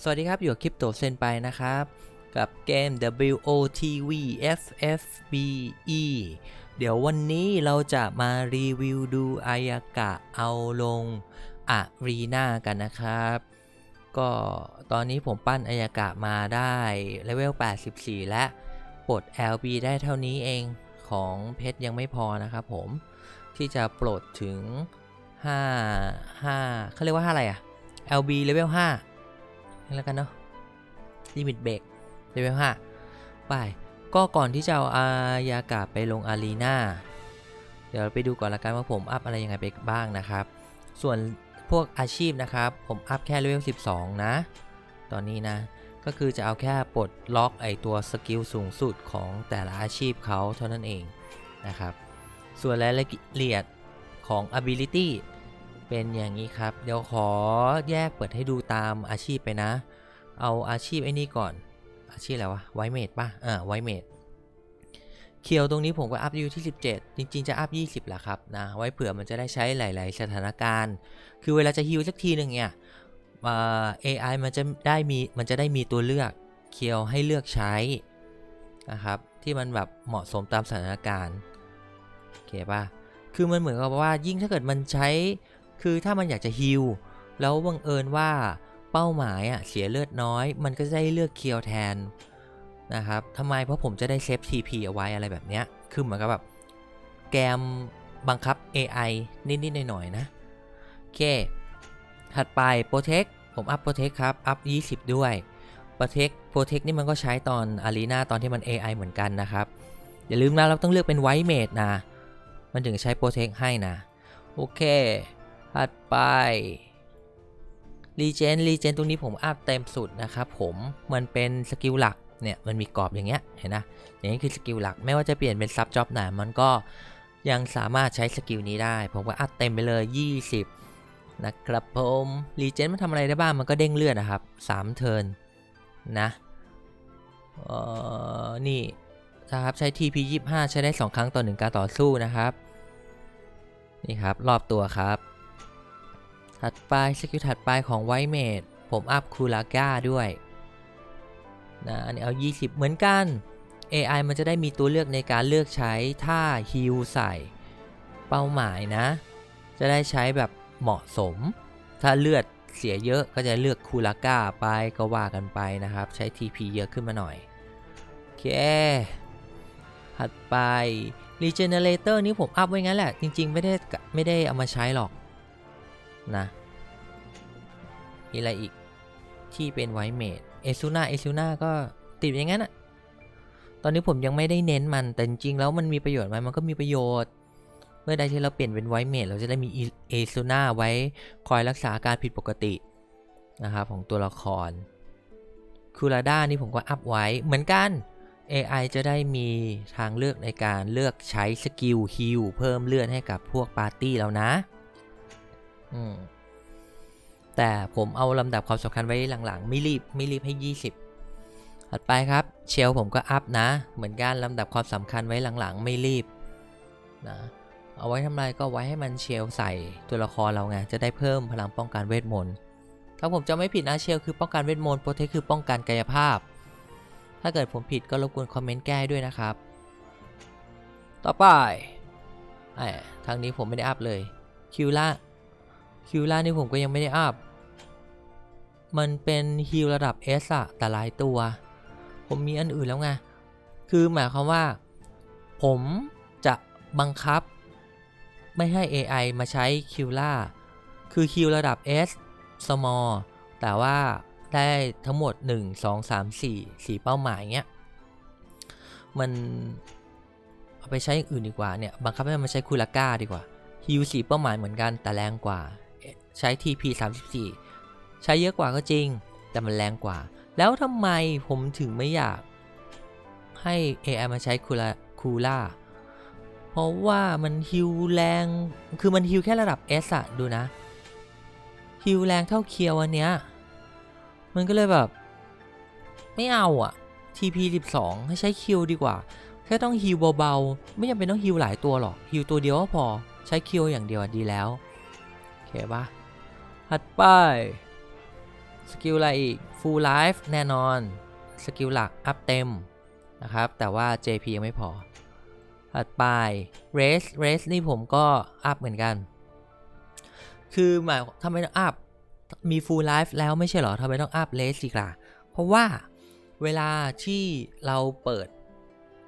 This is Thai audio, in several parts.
สวัสดีครับ อยู่กับคลิปโตเซนไปนะครับ กับเกม WOTV FFBE เดี๋ยววันนี้เราจะมารีวิวดูอายากะเอาลงอารีนากันนะครับ ก็ตอนนี้ผมปั้นอายากะมาได้เลเวล 84 และปลด LB ได้เท่านี้เองของเพชรยังไม่พอนะครับผมที่จะปลดถึง 5 5เขาเรียกว่า 5 อะไรอะ LB เลเวล5 แล้วกันเนาะลิมิตเบรกเลเวล5ไป ก็ก่อนที่จะเอาอายากะไปลงอารีนาเดี๋ยวไปดูก่อนละกันว่าผมอัพอะไรยังไงไปบ้างนะครับ ส่วนพวกอาชีพนะครับ ผมอัพแค่เลเวล12 นะ ตอนนี้นะ ก็คือจะเอาแค่ปลดล็อกไอตัวสกิลสูงสุดของแต่ละอาชีพเขาเท่านั้นเองนะครับ ส่วนรายละเอียดของ ability เป็นอย่างนี้ครับ เดี๋ยวขอแยกเปิดให้ดูตามอาชีพไปนะ เอาอาชีพไอ้นี่ก่อน อาชีพอะไรวะ ไวเมดป่ะ อ่า ไวเมดเคียวตรงนี้ผมก็อัพอยู่ที่ 17 จริง ๆ จะอัพ 20แหละครับนะ ไว้เผื่อมันจะได้ใช้หลาย ๆ สถานการณ์ คือเวลาจะฮิลสักทีหนึ่งเนี่ยอ่า AI มันจะได้มี มันจะได้มีตัวเลือก เคียวให้เลือกใช้นะครับ ที่มันแบบเหมาะสมตามสถานการณ์ โอเคป่ะ คือมันเหมือนกับว่ายิ่งถ้าเกิดมันใช้ คือถ้ามันอยากจะฮิลแล้วบังเอิญว่าเป้าหมายอะเสียเลือดน้อย มันก็จะได้เลือกเคียวแทนนะครับทำไมเพราะผมจะได้เซฟ TP เอาไว้อะไรแบบเนี้ยคือเหมือนกับแบบแกมบังคับ AI นิดๆหน่อยๆนะ โอเค ถัดไป Protect ผมอัพ Protect ครับ อัพ 20 ด้วย Protect Protect นี่มันก็ใช้ตอน Arena ตอนที่มัน AI เหมือนกันนะครับ อย่าลืมนะเราต้องเลือกเป็น White Mage นะ มันถึงใช้ Protect ให้นะ โอเค ถัดไปรีเจนรีเจนตรงนี้ผมอัพเต็มสุดนะครับผมมันเป็นสกิลหลักเนี่ยมันมีกรอบอย่างเงี้ยเห็นนะอย่างนี้คือสกิลหลัก ไม่ว่าจะเปลี่ยนเป็นซับจ็อบไหนมันก็ยังสามารถใช้สกิลนี้ได้ ผมก็อัพเต็มไปเลย 20 นะครับผมรีเจนมันทำอะไรได้บ้างมันก็เด้งเลือดนะครับ 3 เทิร์นนะเอ่อนี่นะครับใช้ TP 25 ใช้ได้ 2 ครั้งต่อ 1 การต่อสู้นะครับ นี่ครับ รอบตัวครับ ถัดไปสกิลถัดไปของไวเมดผมอัพคูลาก้าด้วยนะอันนี้เอา 20 เหมือนกัน AI มันจะได้มีตัวเลือกในการเลือกใช้ท่าฮิลใส่เป้าหมายนะ จะได้ใช้แบบเหมาะสม ถ้าเลือดเสียเยอะก็จะเลือกคูลาก้าไปก็ว่ากันไปนะครับ ใช้ TP เยอะขึ้นมาหน่อย โอเค ถัดไป Regenerator นี้ผมอัพไว้งั้นแหละ จริงๆ ไม่ได้ไม่ได้เอามาใช้หรอก นะ มีอะไรอีกที่เป็นไวเมดเอซูน่าเอซูน่าก็ติดอย่างนั้นอะตอนนี้ผมยังไม่ได้เน้นมันแต่จริงๆแล้วมันมีประโยชน์ไหมมันก็มีประโยชน์ เมื่อใดที่เราเปลี่ยนเป็นไวเมดเราจะได้มีเอซูน่าไว้คอยรักษาการผิดปกตินะครับของตัวละครคูราด้านี่ผมก็อัพไว้เหมือนกัน AI จะได้มีทางเลือกในการเลือกใช้สกิลฮิลเพิ่มเลือดให้กับพวกปาร์ตี้แล้วนะ แต่ผมเอาลำดับความสำคัญไว้หลังๆ ไม่รีบไม่รีบให้ 20 ถัดไปครับ เชลผมก็อัพนะ เหมือนกันลำดับความสำคัญไว้หลังๆ ไม่รีบนะเอาไว้ทำไรก็ไว้ให้มันเชลใส่ตัวละครเราไงจะได้เพิ่มพลังป้องกันเวทมนต์ถ้าผมจะไม่ผิดนะเชลคือป้องกันเวทมนต์โปรเทคคือป้องกันกายภาพ ถ้าเกิดผมผิดก็รบกวนคอมเมนต์แก้ให้ด้วยนะครับ ต่อไปไอ้ทางนี้ผมไม่ได้อัพเลยคิวล่า คิวล่านี่ผมก็ยังไม่ได้อัพ มันเป็นฮิลระดับ S อะแต่หลายตัว ผมมีอันอื่นแล้วไง คือหมายความว่า ผมจะบังคับ ไม่ให้ AI มาใช้คิวล่า คือคิวระดับ S small แต่ว่าได้ทั้งหมด 1 2 3 4 4 เป้าหมายเงี้ย มันเอาไปใช้อย่างอื่นดีกว่าเนี่ย บังคับให้มันใช้คูลาก้าดีกว่าฮิวสีเป้าหมายเหมือนกันแต่แรงกว่า ใช้ TP 34 ใช้เยอะกว่าก็จริง แต่มันแรงกว่า แล้วทำไมผมถึงไม่อยากให้ AI มาใช้คูลาคูล่าเพราะว่ามันฮิวแรง คือมันฮิวแค่ระดับ S อะดูนะ ฮิวแรงเท่าเคียวอันเนี้ย มันก็เลยแบบ ไม่เอาอะ TP 12ให้ใช้คิวดีกว่า แค่ต้องฮิวเบาๆ ไม่จำเป็นต้องฮิวหลายตัวหรอกฮิวตัวเดียวก็พอ ใช้คิวอย่างเดียวดีแล้ว โอเคปะ ถัดไป สกิลอะไรอีก full life แน่นอน สกิลหลัก อัพเต็ม นะครับ แต่ว่า JP ยังไม่พอ ถัดไป race race นี่ผมก็ อัพเหมือนกัน คือหมายทำไมต้องอัพ มี full life แล้วไม่ใช่เหรอทำไมต้องอัพ race อีกล่ะ เพราะว่าเวลาที่เราเปิด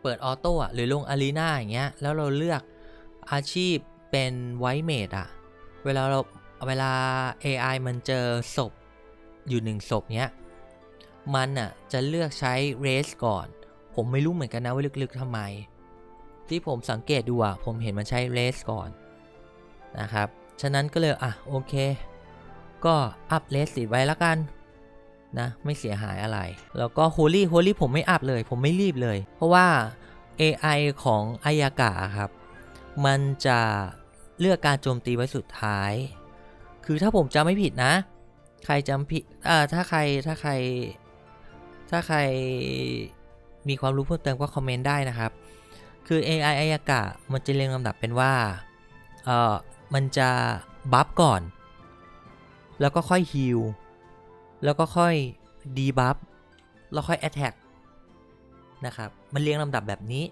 เปิดออโต้หรือลงอารีนาอย่างเงี้ย แล้วเราเลือกอาชีพเป็นไวท์เมดอะเวลาเรา เวลา AI มันเจอศพอยู่หนึ่งศพเนี้ย มันอะจะเลือกใช้เรสก่อน ผมไม่รู้เหมือนกันนะว่าลึกๆทำไม ที่ผมสังเกตดูอะผมเห็นมันใช้เรสก่อนนะครับ ฉะนั้นก็เลยอะโอเค ก็อัพเรสติดไว้แล้วกันนะไม่เสียหายอะไร แล้วก็ Holy Holy ผมไม่อัพเลย ผมไม่รีบเลย เพราะว่า AI ของอายากะครับ มันจะเลือกการโจมตีไว้สุดท้าย คือถ้าผมจำไม่ผิดนะ ใครจำผิดอ่อถ้าใครถ้าใคร ถ้าใครมีความรู้เพิ่มเติมก็คอมเมนต์ได้นะครับ คือ AI อายากะมันจะเรียงลำดับเป็นว่าเอ่อมันจะบัฟก่อน แล้วก็ค่อยฮิลแล้วก็ค่อยดีบัฟแล้วค่อยแอ t แทกนะครับ มันเรียงลำดับแบบนี้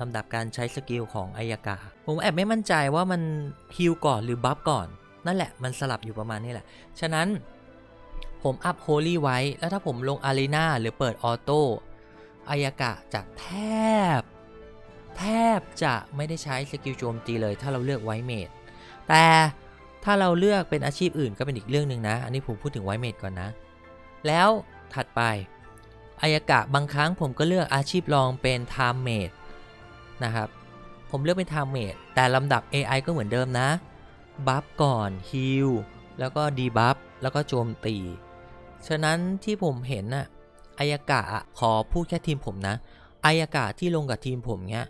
ลำดับการใช้สกิลของอายากาผมแอบไม่มั่นใจว่ามันฮิลก่อนหรือบัฟก่อน นั่นแหละมันสลับอยู่ประมาณนี้แหละ ฉะนั้นผมอัพโฮลี่ไว้ แล้วถ้าผมลงอารีนาหรือเปิดออโต้อายากะจะแทบ แทบจะไม่ได้ใช้สกิลโจมตีเลย ถ้าเราเลือกไวเมดแต่ถ้าเราเลือกเป็นอาชีพอื่นก็เป็นอีกเรื่องหนึ่งนะ อันนี้ผมพูดถึงไวเมดก่อนนะ แล้วถัดไปอายากะบางครั้งผมก็เลือกอาชีพรองเป็น Time Mate นะครับ ผมเลือกเป็น Time Mate แต่ลำดับ AI ก็เหมือนเดิมนะ บัฟก่อนฮิลแล้วก็ดีบัฟแล้วก็โจมตี ฉะนั้นที่ผมเห็นน่ะอายากะอะขอพูดแค่ทีมผมนะอายากะที่ลงกับทีมผมเนี้ย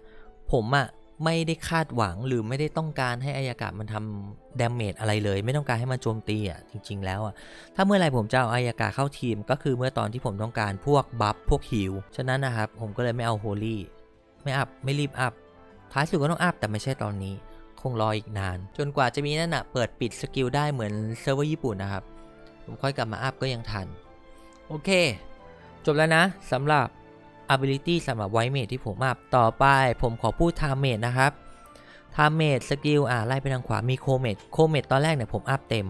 ผมอะไม่ได้คาดหวังหรือไม่ได้ต้องการให้อายากะมันทำดาเมจอะไรเลย ไม่ต้องการให้มันโจมตีอะจริง ๆ แล้วอะถ้าเมื่อไรผมจะเอาอายากะเข้าทีม ก็คือเมื่อตอนที่ผมต้องการพวกบัฟพวกฮิลฉะนั้นนะครับผมก็เลยไม่เอาโฮลี่ไม่อัพไม่รีบอัพท้ายสุดก็ต้องอัพแต่ไม่ใช่ตอนนี้ คงรออีกนาน จนกว่าจะมีนั่นอะเปิดปิดสกิลได้เหมือนเซิร์ฟเวอร์ญี่ปุ่นนะครับ ผมค่อยกลับมาอัพก็ยังทัน โอเค จบแล้วนะสำหรับ ability สำหรับไวเมดที่ผมอัพต่อไป ผมขอพูด time mate นะครับ time mate สกิลอ่าไล่ไปทางขวามีโคเมดโคเมดตอนแรกเนี่ยผมอัพเต็ม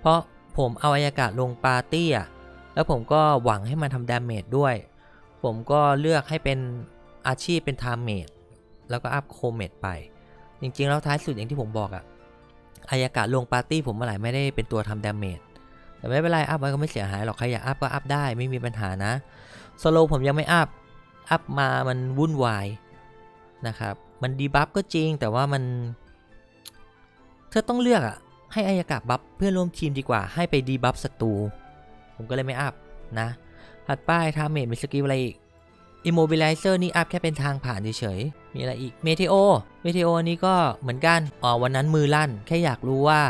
เพราะผมเอาอายากาศลงปาร์ตี้อะแล้วผมก็หวังให้มันทำดาเมจด้วย ผมก็เลือกให้เป็นอาชีพเป็น time mate แล้วก็อัพโคเมดไป จริงๆ แล้วท้ายสุดอย่างที่ผมบอกอะอายากาศลงปาร์ตี้ผมเมื่อไหร่ไม่ได้เป็นตัวทำดาเมจแต่ไม่เป็นไร อัพไว้ก็ไม่เสียหายหรอกใครอยากอัพก็อัพได้ไม่มีปัญหานะสโลผมยังไม่อัพ อัพมามันวุ่นวายนะครับ มันดีบัฟก็จริงแต่ว่ามัน เธอต้องเลือกอะให้อายากาศบัฟเพื่อนร่วมทีมดีกว่าให้ไปดีบัฟศัตรูผมก็เลยไม่อัพนะถัดไปทาเมจมีสกิลอะไรอีก Immobilizer นี่อัพแค่เป็นทางผ่านเฉยๆ มีอะไรอีก เมเทโอ เมเทโอนี้ก็เหมือนกันอ๋อวันนั้นมือลั่น แค่อยากรู้ว่า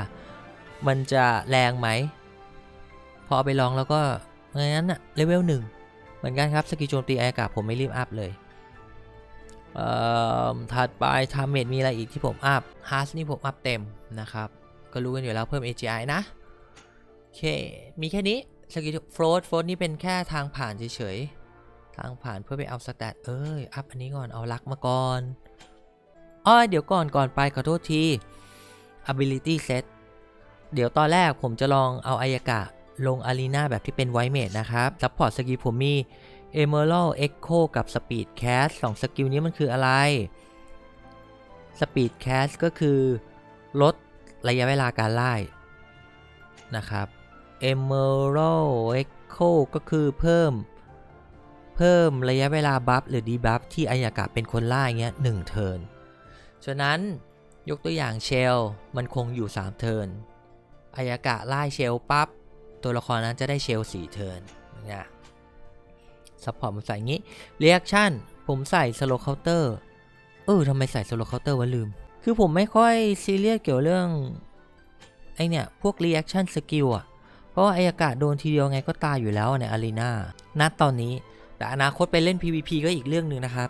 มันจะแรงไหม พอเอาไปลองแล้วก็งั้นอะเลเวลหนึ่งเหมือนกันครับ สกิลโจมตีอากาศผมไม่รีบอัพเลยเอ่อถัดไปทามเมดมีอะไรอีกที่ผมอัพฮาร์สนี่ผมอัพเต็มนะครับ ก็รู้กันอยู่แล้วเพิ่ม AGI นะ โอเค มีแค่นี้สกิลโฟลดโฟลดนี่เป็นแค่ทางผ่านเฉยๆ ทางผ่านเพื่อไปเอาสแตทเอ้ย อัพอันนี้ก่อนเอาลักมาก่อนอ้อเดี๋ยวก่อนก่อนไปขอโทษที ability set เดี๋ยวตอนแรกผมจะลองเอาอายากะลงอารีนาแบบที่เป็นไวเมดนะครับซัพพอร์ตสกิลผมมี Emerald Echo กับ Speed Cast สองสกิลนี้มันคืออะไร Speed Cast ก็คือลดระยะเวลาการไล่นะครับ Emerald Echo ก็คือเพิ่ม เพิ่มระยะเวลาบัฟหรือดีบัฟที่อายากะเป็นคนล่าอย่างเงี้ยหนึ่งเทิร์นฉะนั้นยกตัวอย่างเชลมันคงอยู่ 3 เทิร์นอายากะไล่เชลปั๊บตัวละครนั้นจะได้เชล4เทิร์นเนี่ยซัพพอร์ตผมใส่งี้เรีแอคชั่นผมใส่สโลเคาน์เตอร์เออทำไมใส่สโลเคาน์เตอร์วะลืม คือผมไม่ค่อยซีเรียสเกี่ยวเรื่องไอเนี่ย พวกรีแอคชั่นสกิลอะเพราะว่าอายากะโดนทีเดียวไงก็ตายอยู่แล้วในอารีนาณตอนนี้ แต่อนาคตไปเล่น PVP ก็อีกเรื่องหนึ่งนะครับ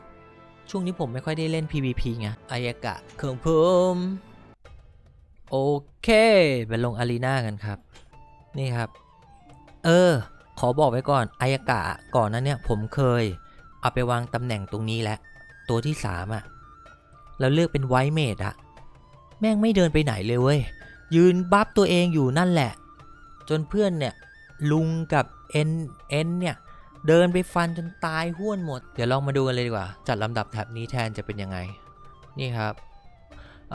ช่วงนี้ผมไม่ค่อยได้เล่น PVP ไงอายากะเครื่องผมโอเค ไปลงอารีนากันครับ นี่ครับ เออ ขอบอกไว้ก่อนอายากะก่อนนั้นเนี่ยผมเคย เอาไปวางตำแหน่งตรงนี้แหละตัวที่สามอะแล้วเลือกเป็นไวท์เมดอะแม่งไม่เดินไปไหนเลยเว้ย ยืนบัฟตัวเองอยู่นั่นแหละ จนเพื่อนเนี่ย ลุงกับเอ็นเอ็นเนี่ย เดินไปฟันจนตายห้วนหมด เดี๋ยวลองมาดูกันเลยดีกว่า จัดลำดับแถบนี้แทนจะเป็นยังไง นี่ครับ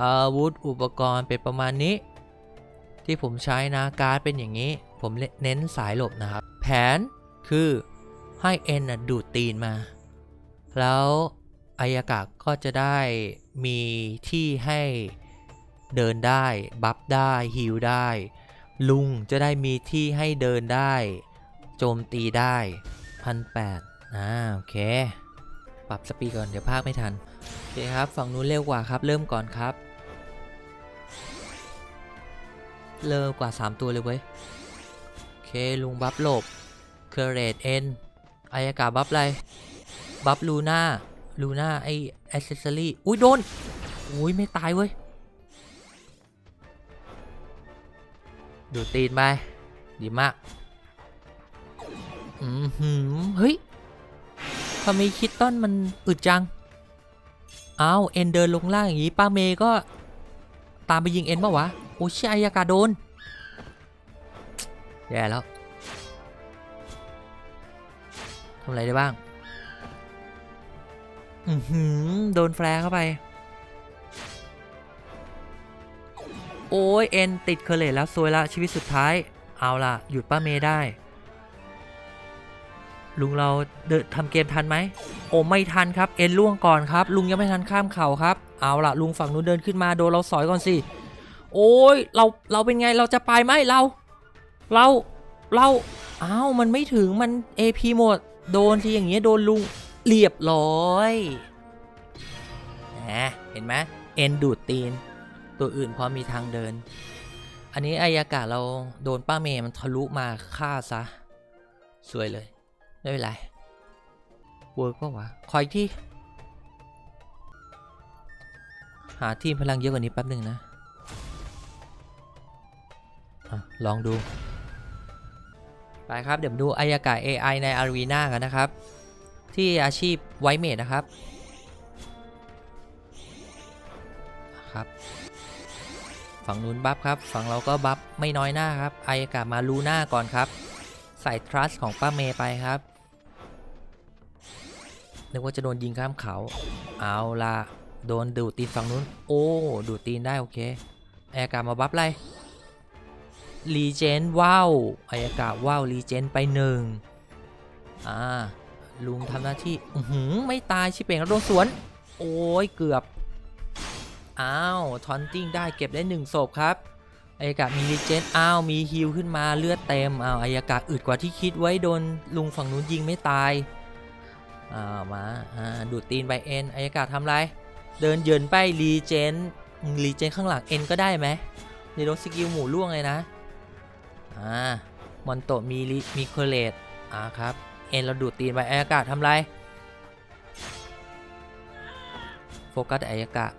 อาวุธอุปกรณ์เป็นประมาณนี้ ที่ผมใช้นะการ์ดเป็นอย่างนี้ ผมเน้นสายหลบนะครับ แผนคือให้เอ็นดูดตีนมา แล้วอายากะก็จะได้มีที่ให้เดินได้ บัฟได้ฮิลได้ ลุงจะได้มีที่ให้เดินได้ โจมตีได้ พันแปดอ่าโอเค ปรับสปีดก่อน เดี๋ยวภาคไม่ทัน โอเคครับ ฝั่งนู้นเร็วกว่าครับ เริ่มก่อนครับ เร็วกว่า 3 ตัวเลยเว้ย โอเค ลุงบัฟหลบ เคเรตเอ็นอายากาบัฟอะไร บัฟลูน่า ลูน่าไอแอสเซสซอรี่ อุ้ยโดน อุ้ยไม่ตายเว้ย ดูตีนไป ดีมาก เฮ้ยทำไมคิดต้นมันอึดจัง อ้าว เอ็นเดินลงล่างอย่างนี้ป้าเมย์ก็ ตามไปยิงเอ็นปะวะ โอ้ชิอายากาโดน แย่แล้วทำอะไรได้บ้าง อือหือ โดนแฟร์เข้าไป โอ้ยเอ็นติดเคอร์เลตแล้วซวยละชีวิตสุดท้าย เอาล่ะ หยุดป้าเมย์ได้ ลุงเราเดินทำเกมทันไหมโอ้ไม่ทันครับ เอ็นล่วงก่อนครับ ลุงยังไม่ทันข้ามเข่าครับ เอาล่ะลุงฝั่งนู้นเดินขึ้นมาโดนเราสอยก่อนสิ โอ้ยเราเราเป็นไงเราจะไปไหมเรา เราเราอ้าวมันไม่ถึงมัน AP หมด โดนทีอย่างเงี้ยโดนลุงเรียบร้อยแหมเห็นไหมเอ็นดูดตีน ตัวอื่นพอมีทางเดิน อันนี้อายากาศเราโดนป้าเมย์มันทะลุมาฆ่าซะ สวยเลย ไม่เป็นไรเวิร์กปะวะคอยที่ หาทีมพลังเยอะกว่านี้แป๊บหนึ่งนะอะลองดู ไปครับ เดี๋ยวดูอายากาศ AI ในอารีนากันนะครับ ที่อาชีพไวเมดนะครับ ครับ ฝั่งนู้นบัฟครับ ฝั่งเราก็บัฟไม่น้อยหน้าครับอายากาศมาลูน้าก่อนครับ ใส่ทรัสของป้าเมย์ไปครับ นึกว่าจะโดนยิงข้ามเขา เอาละโดนดูดตีนฝั่งนู้น โอ้ ดูดตีนได้โอเคอายากาศมาบัฟไรรีเจนว้าวอายากาศว้าวรีเจนไปหนึ่งอ่าลุงทำหน้าที่อือหือไม่ตายชิเป่งแล้วโดนสวน โอ้ยเกือบ อ้าวทอนติ้งได้เก็บได้หนึ่งศพครับอายากาศมีรีเจนอ้าวมีฮิลขึ้นมาเลือดเต็มอ้าวอายากาศอึดกว่าที่คิดไว้โดนลุงฝั่งนู้นยิงไม่ตาย อ้ามาอ่าดูดตีนไปเอ็นอายากาศทำไร เดินเยินไปรีเจนรีเจนข้างหลังเอ็นก็ได้ไหมในรถสกิลหมูล่วงเลยนะอ่ามอนโตมีมีเคเลตอ่าครับเอ็นเราดูดตีนไปอายากาศทำไรโฟกัสแต่อายากาศ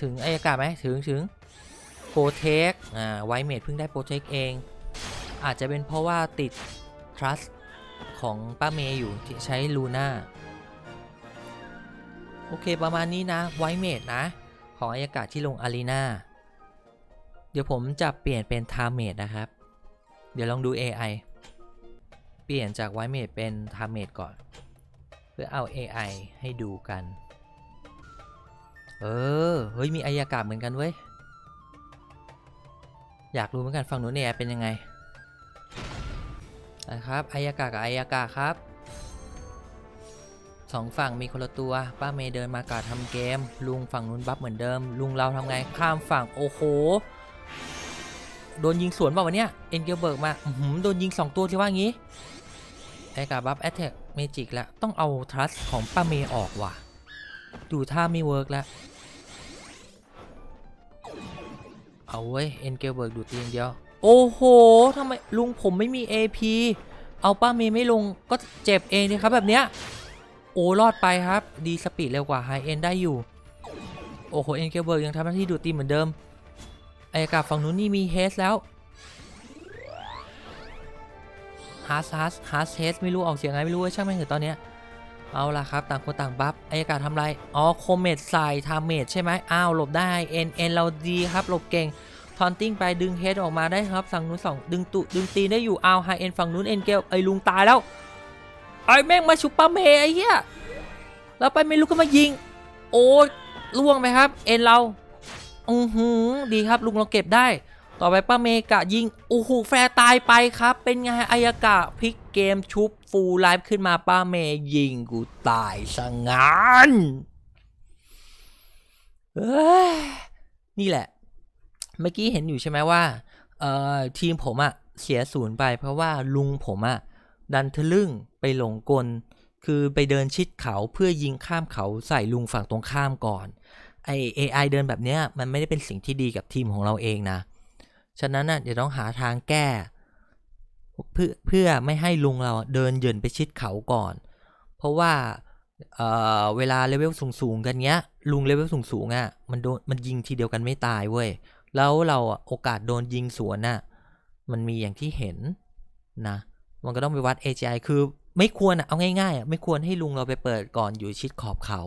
ถึงอายากาศไหมถึงถึงโปรเทคอ่าไวเมดเพิ่งได้โปรเทคเอง อาจจะเป็นเพราะว่าติด trust ของป้าเมย์อยู่ที่ใช้ลูน่าโอเคประมาณนี้นะไวเมดนะ ของอายากาศที่ลงอารีนาเดี๋ยวผมจะเปลี่ยนเป็นทาเมดนะครับ เดี๋ยวลองดู AI เปลี่ยนจากไวเมดเป็นทาเมดก่อน เพื่อเอา AI ให้ดูกัน เออ เฮ้ย มีอายากาศเหมือนกันเว้ย อยากรู้เหมือนกันฝั่งนู้นเนี่ยเป็นยังไง นะครับอายากากับอายากาครับสองฝั่งมีคนละตัว ป้าเมย์เดินมากาทำเกม ลุงฝั่งนู้นบัฟเหมือนเดิม ลุงเราทำไงข้ามฝั่งโอ้โห โดนยิงสวนป่าวะเนี่ยเอ็นเกลเบิร์กมาหือโดนยิง 2 ตัวที่ว่างี้ไอกาบัฟแอตแทกเมจิกแล้วต้องเอาทรัสของป้าเมย์ออกว่ะดูท่าไม่เวิร์กแล้ว เอาเว้ยเอ็นเกลเบิร์กดูตีนเดียว โอ้โหทำไมลุงผมไม่มี AP เอาป้าเมย์ไม่ลงก็เจ็บเองนี่ครับแบบเนี้ย โอ้รอดไปครับ ดีสปีดเร็วกว่าไฮเอ็นได้อยู่ โอ้โห เอ็นเกเบิร์กยังทำหน้าที่ดูดตีเหมือนเดิมอายกาศฝั่งนู้นนี่มีเฮสแล้วฮาร์สฮาร์สฮาร์สเฮสไม่รู้ออกเสียงไงไม่รู้ช่างแม่งเถอะตอนเนี้ยเอาล่ะครับ ต่างคนต่างบัฟอายการทำไร อ๋อ โคเมดใส่ทาเมดใช่ไหมอ้าว หลบได้เอ็นเอ็นเราดีครับ หลบเก่ง อนติ้งไปดึงเฮดออกมาได้ครับฝั่งนู้นสองดึงตุดึงตีได้อยู่เอาไฮเอ็นฝั่งนู้นเอ็นเกลไอ้ลุงตายแล้วไอ้แม่งมาชุปปอร์เมย์ไอ้เหี้ยแล้วไปไม่รู้ก็มายิง โอ้ล่วงไปครับ เอ็นเราอือหือดีครับลุงเราเก็บได้ ต่อไปป้าเมกะยิงโอ้โหแฟร์ตายไปครับ เป็นไงอายากะพลิกเกมชุบฟูลไลฟ์ขึ้นมาป้าเมยิงกูตายซะงานเอ้ยนี่แหละ เมื่อกี้เห็นอยู่ใช่ไหมว่าเออทีมผมอะเสียศูนย์ไป เพราะว่าลุงผมอะดันทะลึ่งไปหลงกล คือไปเดินชิดเขาเพื่อยิงข้ามเขาใส่ลุงฝั่งตรงข้ามก่อนไอ AI เดินแบบเนี้ยมันไม่ได้เป็นสิ่งที่ดีกับทีมของเราเองนะ ฉะนั้นน่ะเดี๋ยวต้องหาทางแก้ เพื่อเพื่อไม่ให้ลุงเราเดินเยินไปชิดเขาก่อน เพราะว่าเออเวลาเลเวลสูงๆกันเนี้ย ลุงเลเวลสูงๆอะมันโดนมันยิงทีเดียวกันไม่ตายเว้ย แล้วเราอะโอกาสโดนยิงสวนน่ะมันมีอย่างที่เห็นนะมันก็ต้องไปวัด AGI คือไม่ควรอะเอาง่ายๆอะไม่ควรให้ลุงเราไปเปิดก่อนอยู่ชิดขอบเขา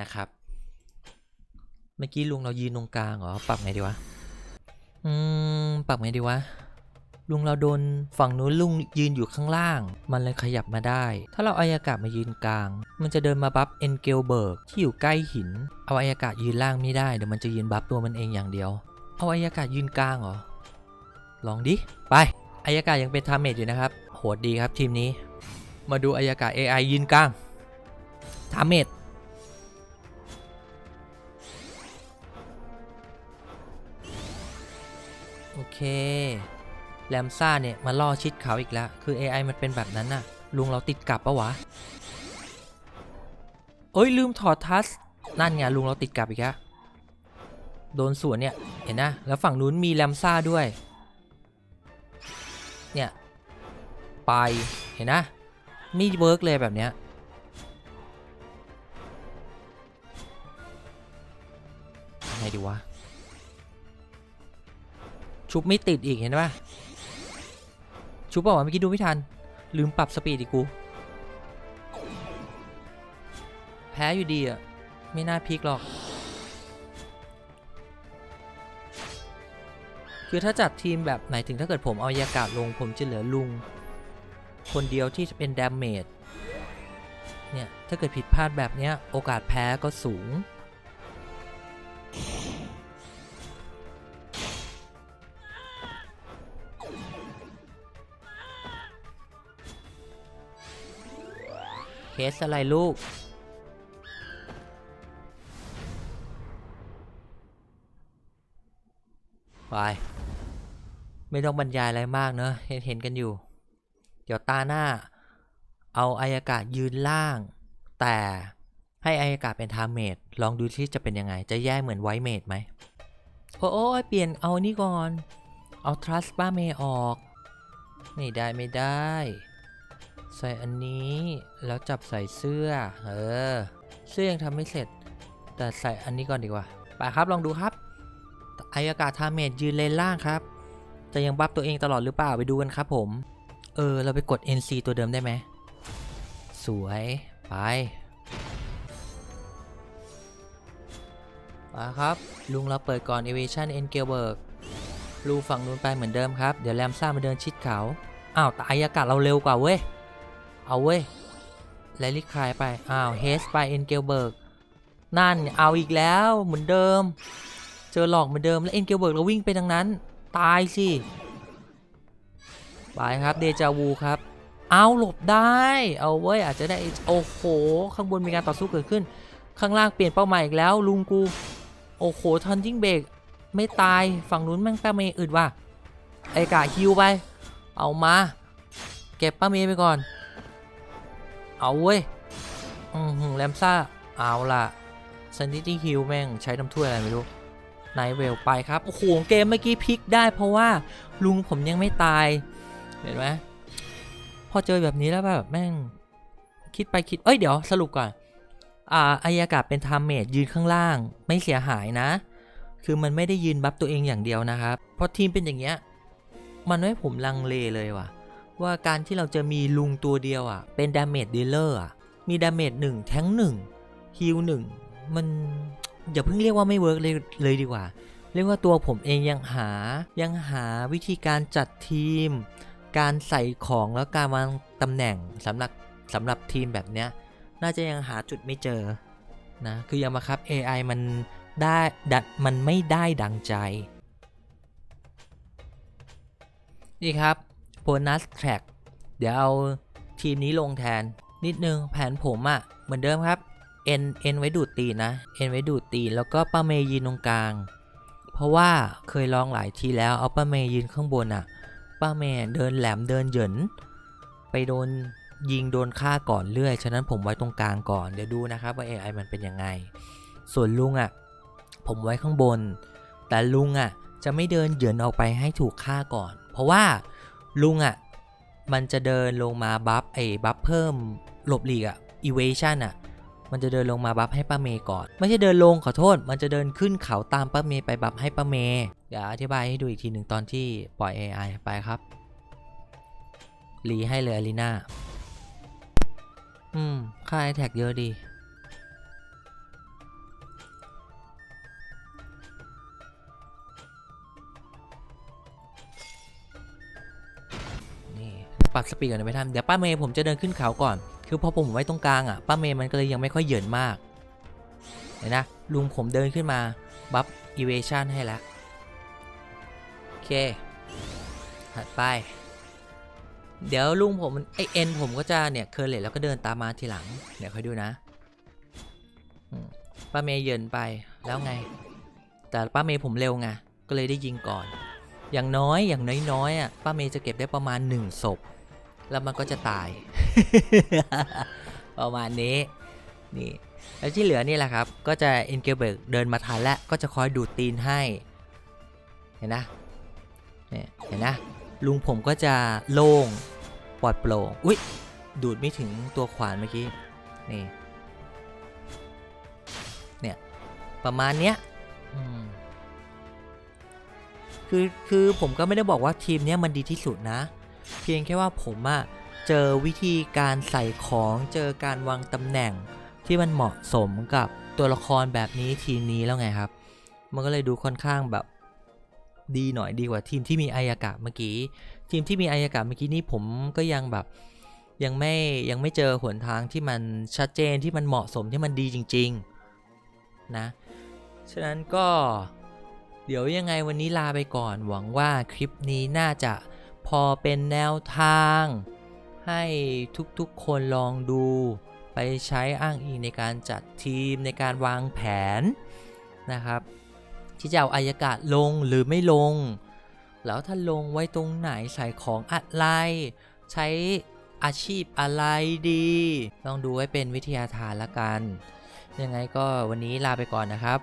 นะครับ เมื่อกี้ลุงเรายืนตรงกลางเหรอปรับไงดีวะ อืม ปรับไงดีวะ ลุงเราโดนฝั่งนู้นลุงยืนอยู่ข้างล่าง มันเลยขยับมาได้ ถ้าเราเอาอายากาศมายืนกลาง มันจะเดินมาบัฟเอ็นเกลเบิร์กที่อยู่ใกล้หิน เอาอายากาศยืนล่างไม่ได้เดี๋ยวมันจะยืนบัฟตัวมันเองอย่างเดียว เอาอายากาศยืนกลางเหรอ ลองดิ ไปอายากาศยังเป็นทามเมจอยู่นะครับ โหดดีครับทีมนี้ มาดูอายากาศ AI ยืนกลางทามเมจโอเค แรมซ่าเนี่ยมาล่อชิดเขาอีกแล้ว คือ AI มันเป็นแบบนั้นน่ะ ลุงเราติดกลับปะวะเอ้ยลืมถอดทัส นั่นไงลุงเราติดกลับอีกแล้วโดนสวนเนี่ย เห็นนะ แล้วฝั่งนู้นมีแรมซ่าด้วย เนี่ย ไปเห็นนะไม่เวิร์กเลยแบบเนี้ยไงดีวะ ชุบไม่ติดอีกเห็นปะ ชุบเปล่าวะเมื่อกี้ดูไม่ทัน ลืมปรับสปีดอีกกู แพ้อยู่ดีอะ ไม่น่าพลิกหรอก คือถ้าจัดทีมแบบไหนถึงถ้าเกิดผมเอายากาศลงผมจะเหลือลุง คนเดียวที่จะเป็นดาเมจเนี่ย ถ้าเกิดผิดพลาดแบบเนี้ย โอกาสแพ้ก็สูง สอะไรลูก ไป ไม่ต้องบรรยายอะไรมากเนอะเห็นเห็นกันอยู่ เดี๋ยวตาหน้า เอาอายากาศยืนล่าง แต่ให้อายากาศเป็นทาเมดลองดูที่จะเป็นยังไง จะแย่เหมือนไวเมดไหมโอ้โอ้เปลี่ยนเอานี่ก่อน เอาทรัสป้าเมย์ออก ไม่ได้ไม่ได้ ใส่อันนี้แล้วจับใส่เสื้อ เออ เสื้อยังทำไม่เสร็จ แต่ใส่อันนี้ก่อนดีกว่า ไปครับลองดูครับอายากาศทาเมจยืนเลนล่างครับ จะยังบัฟตัวเองตลอดหรือเปล่าไปดูกันครับผม เออ เราไปกด NC ตัวเดิมได้ไหม สวย ไปมาครับ ลุงเราเปิดก่อน Evasion e n g a l b e r g ลูฝั่งนู้นไปเหมือนเดิมครับ เดี๋ยวแรมซ่ามาเดินชิดเขา อ้าวแต่อายากาศเราเร็วกว่าเว้ย เอาเว้ยแลลี่คลายไป อ้าว เฮสไป เอ็นเกลเบิร์ก นั่น เอาอีกแล้วเหมือนเดิม เจอหลอกเหมือนเดิม แล้วเอ็นเกลเบิร์กเราวิ่งไปทางนั้น ตายสิ ไปครับ เดจาวูครับ เอาหลบได้ เอาเว้ย อาจจะได้ โอ้โห ข้างบนมีการต่อสู้เกิดขึ้น ข้างล่างเปลี่ยนเป้าหมายอีกแล้ว ลุงกู โอ้โหทันจิ้งเบรกไม่ตาย ฝั่งนู้นแม่งแป้าเมย์อึดว่ะ ไอกาฮิวไป เอามา เก็บป้าเมย์ไปก่อน เอาเว้ย อือหือแรมซ่า เอาล่ะซันดิตี้ฮิลแม่งใช้น้ำถ้วยอะไรไม่รู้ไนเวลไปครับ โอ้โห เกมเมื่อกี้พลิกได้เพราะว่าลุงผมยังไม่ตาย เห็นไหมพอเจอแบบนี้แล้วแบบแม่ง คิดไปคิด เอ้ยเดี๋ยวสรุปก่อน อ่าอายากาศเป็นทามเมดยืนข้างล่าง ไม่เสียหายนะ คือมันไม่ได้ยืนบัฟตัวเองอย่างเดียวนะครับ เพราะทีมเป็นอย่างเงี้ย มันไม่ผมลังเลเลยว่ะ ว่าการที่เราจะมีลุงตัวเดียวอะ เป็นดาเมจดีลเลอร์อะ มีดาเมจหนึ่งแทงหนึ่งฮิลหนึ่งมันอย่าเพิ่งเรียกว่าไม่เวิร์กเลยเลยดีกว่า เรียกว่าตัวผมเองยังหายังหาวิธีการจัดทีม การใส่ของแล้วการวางตำแหน่งสำหรับสำหรับทีมแบบเนี้ย น่าจะยังหาจุดไม่เจอนะคือยังมาครับ AI มันได้ดัดมันไม่ได้ดังใจ นี่ครับ โบนัสแทร็กเดี๋ยวเอาทีมนี้ลงแทน นิดนึงแผนผมอะ่ะ เหมือนเดิมครับ N N ไว้ดูดตีนนะ N ไว้ดูดตีแล้วก็ป้าเมย์ยืนตรงกลาง เพราะว่าเคยลองหลายทีแล้วเอาป้าเมย์ยืนข้างบนอะ่ะป้าเมย์เดินแหลมเดินเหยินไปโดนยิงโดนฆ่าก่อนเรื่อย ฉะนั้นผมไว้ตรงกลางก่อน เดี๋ยวดูนะครับว่า AI มันเป็นยังไง ส่วนลุงอะ่ะ ผมไว้ข้างบน แต่ลุงอะ่ะจะไม่เดินเหยินออกไปให้ถูกฆ่าก่อน เพราะว่า ลุงอะ่ะ มันจะเดินลงมาบัฟไอ้บัฟเพิ่มหลบหลีกอะ evasion อะ มันจะเดินลงมาบัฟให้ป้าเมย์ก่อน ไม่ใช่เดินลงขอโทษ มันจะเดินขึ้นเขาตามป้าเมย์ไปบัฟให้ป้าเมย์เดี๋ยวอธิบายให้ดูอีกทีหนึ่งตอนที่ปล่อย AI ไปครับรีให้เลยอารีนาอืม ค่าไอแท็กเยอะดี ปรับสปีดก่อนนะไม่ทำเดี๋ยวป้าเมย์ผมจะเดินขึ้นเขาก่อน คือพอผมไว้ตรงกลางอะป้าเมย์มันก็เลยยังไม่ค่อยเหยินมากเห็นนะลุงผมเดินขึ้นมาบัฟอีเวชั่นให้แล้วโอเคถัดไป เดี๋ยวลุงผมไอเอ็นผมก็จะเนี่ยเคอร์เลตแล้วก็เดินตามมาทีหลังเดี๋ยวค่อยดูนะป้าเมย์เยินไปแล้วไง แต่ป้าเมย์ผมเร็วไงก็เลยได้ยิงก่อน อย่างน้อยอย่างน้อยๆอะป้าเมย์จะเก็บได้ประมาณ1ศพ แล้วมันก็จะตาย ประมาณนี้ นี่ แล้วที่เหลือนี่แหละครับ ก็จะเอ็นเกลเบิร์กเดินมาทันและก็จะคอยดูดตีนให้ เห็นนะเนี่ยเห็นนะ ลุงผมก็จะโล่งปลอดโปร่ง อุ๊ยดูดไม่ถึงตัวขวานเมื่อกี้ นี่ เนี่ย ประมาณเนี้ยคือ คือผมก็ไม่ได้บอกว่าทีมเนี้ยมันดีที่สุดนะ เพียงแค่ว่าผมอะเจอวิธีการใส่ของเจอการวางตำแหน่งที่มันเหมาะสมกับตัวละครแบบนี้ทีมนี้แล้วไงครับ มันก็เลยดูค่อนข้างแบบดีหน่อยดีกว่าทีมที่มีอายากะเมื่อกี้ ทีมที่มีอายากะเมื่อกี้นี่ผมก็ยังแบบยังไม่ยังไม่เจอหนทางที่มันชัดเจนที่มันเหมาะสมที่มันดีจริงๆนะ ฉะนั้นก็เดี๋ยวยังไงวันนี้ลาไปก่อน หวังว่าคลิปนี้น่าจะ พอเป็นแนวทาง ให้ทุกๆคนลองดู ไปใช้อ้างอิงในการจัดทีมในการวางแผนนะครับ ที่จะเอาอายกาศลงหรือไม่ลง แล้วถ้าลงไว้ตรงไหนใส่ของอะไร ใช้อาชีพอะไรดี ลองดูไว้เป็นวิทยาทานละกัน ยังไงก็วันนี้ลาไปก่อนนะครับ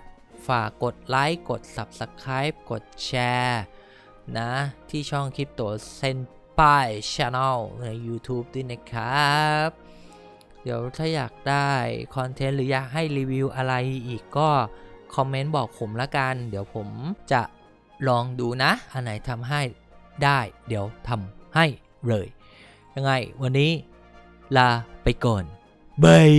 ฝากกดไลค์กด Subscribe กดแชร์ นะ ที่ช่องคลิปตัวเซนป้ายช Channel ใน YouTube ด้วยนะครับ เดี๋ยวถ้าอยากได้คอนเทนต์หรืออยากให้รีวิวอะไรอีกก็ คอมเมนต์บอกผมละกัน เดี๋ยวผมจะลองดูนะ อันไหนทำให้ได้ เดี๋ยวทำให้เลย ยังไงวันนี้ลาไปก่อนบาย